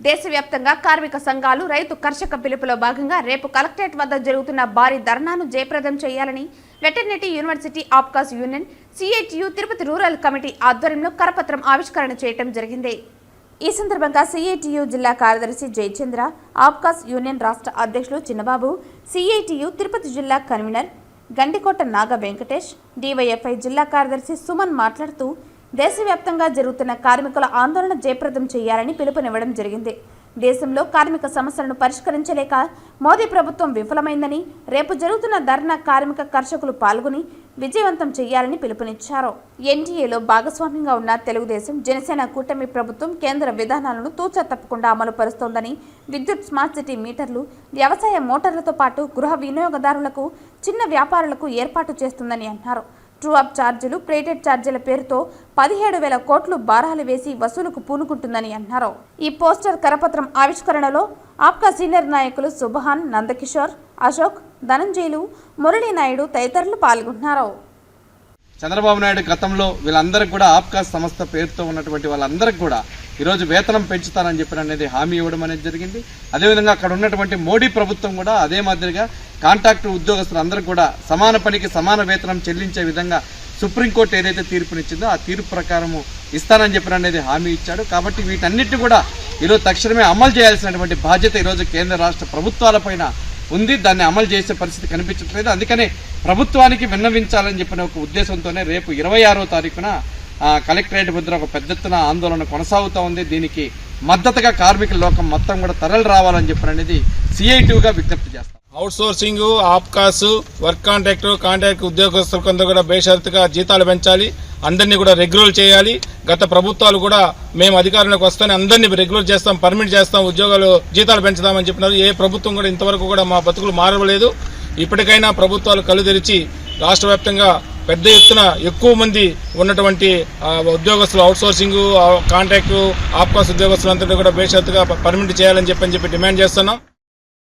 దేశవ్యాప్తంగా కార్మిక సంఘాలు రైతు కర్షక పిలుపులో భాగంగా రేపు కలెక్టరేట్ వద్ద జరుగుతున్న భారీ ధర్నాను జయప్రదం చేయాలని veterinary university APCOS union CITU Tirupati rural committee ఆధ్వర్యంలో కరపత్రం ఆవిష్కరణ చేయడం జరిగింది. ఈ సందర్భంగా సిఐటియు జిల్లా కార్యదర్శి జయచంద్ర ఆప్కాస్ యూనియన్ రాష్ట్ర అధ్యక్షులు చిన్నబాబు సిఐటియు తిరుపతి జిల్లా కన్వీనర్ గండికోట నాగ వెంకటేష్ డివైఎఫ్ఐ జిల్లా కార్యదర్శి సుమన్ మాట్లాడుతూ దేశవ్యాప్తంగా జరుగుతున్న కార్మికుల ఆందోళన జయప్రదం చేయాలని పిలుపునివ్వడం జరిగింది. దేశంలో కార్మిక సమస్యలను పరిష్కరించలేక మోదీ ప్రభుత్వం విఫలమైందని రేపు జరుగుతున్న ధర్నా కార్మిక కర్షకులు పాల్గొని విజయవంతం చేయాలని పిలుపునిచ్చారు. ఎన్డీఏలో భాగస్వామ్యంగా ఉన్న తెలుగుదేశం జనసేన కూటమి ప్రభుత్వం కేంద్ర విధానాలను తూచా తప్పకుండా అమలు పరుస్తోందని విద్యుత్ స్మార్ట్ సిటీ మీటర్లు వ్యవసాయ మోటార్లతో పాటు గృహ వినియోగదారులకు చిన్న వ్యాపారులకు ఏర్పాటు చేస్తుందని అన్నారు. ట్రూ అప్ ఛార్జీలు ప్రేటెడ్ ఛార్జీల పేరుతో పదిహేడు వేల కోట్లు భారాలు వేసి వసూలుకు పూనుకుంటుందని అన్నారు. ఈ పోస్టర్ కరపత్రం ఆవిష్కరణలో ఆప్కా సీనియర్ నాయకులు సుబహాన్ నందకిషోర్ అశోక్ ధనంజయులు మురళీనాయుడు తదితరులు పాల్గొన్నారు. చంద్రబాబు నాయుడు గతంలో వీళ్ళందరికీ కూడా ఆప్కాస్ సంస్థ పేరుతో ఉన్నటువంటి వాళ్ళందరికీ కూడా ఈరోజు వేతనం పెంచుతానని చెప్పిన అనేది హామీ ఇవ్వడం అనేది జరిగింది. అదేవిధంగా అక్కడ ఉన్నటువంటి మోడీ ప్రభుత్వం కూడా అదే మాదిరిగా కాంట్రాక్ట్ ఉద్యోగస్తులందరూ కూడా సమాన పనికి సమాన వేతనం చెల్లించే విధంగా సుప్రీంకోర్టు ఏదైతే తీర్పునిచ్చిందో ఆ తీర్పు ప్రకారము ఇస్తానని చెప్పిన అనేది హామీ ఇచ్చాడు. కాబట్టి వీటన్నిటి కూడా ఈరోజు తక్షణమే అమలు చేయాల్సినటువంటి బాధ్యత ఈరోజు కేంద్ర రాష్ట్ర ప్రభుత్వాలపైన ఉంది. దాన్ని అమలు చేసే పరిస్థితి కనిపించట్లేదు. అందుకనే ప్రభుత్వానికి విన్నవించాలని చెప్పిన ఒక ఉద్దేశంతోనే రేపు ఇరవై ఆరో తారీఖున కలెక్టరేట్ వద్ద ఒక పెద్ద ఎత్తున ఆందోళన కొనసాగుతూ ఉంది. దీనికి మద్దతుగా కార్మికుల లోకం మొత్తం కూడా తరలి రావాలని చెప్పిన అనేది సిఐటిగా విజ్ఞప్తి చేస్తాం outsourcing APCOS work contract contract ఉద్యోగస్తులకందరూ కూడా బేషరతుగా జీతాలు పెంచాలి. అందరినీ కూడా రెగ్యులర్ చేయాలి. గత ప్రభుత్వాలు కూడా మేము అధికారంలోకి వస్తానే అందరినీ రెగ్యులర్ చేస్తాం పర్మిట్ చేస్తాం ఉద్యోగాలు జీతాలు పెంచుదామని చెప్పినారు. ఏ ప్రభుత్వం కూడా ఇంతవరకు కూడా మా బతుకులు మారవలేదు. ఇప్పటికైనా ప్రభుత్వాలు కళ్ళు తెరిచి రాష్ట్ర వ్యాప్తంగా పెద్ద ఎత్తున ఎక్కువ మంది ఉన్నటువంటి ఉద్యోగస్తులు అవుట్ సోర్సింగ్ కాంట్రాక్ట్ ఆప్కాస్ ఉద్యోగస్తులందరినీ కూడా బేషరతుగా పర్మిట్ చేయాలని చెప్పని చెప్పి డిమాండ్ చేస్తున్నాం.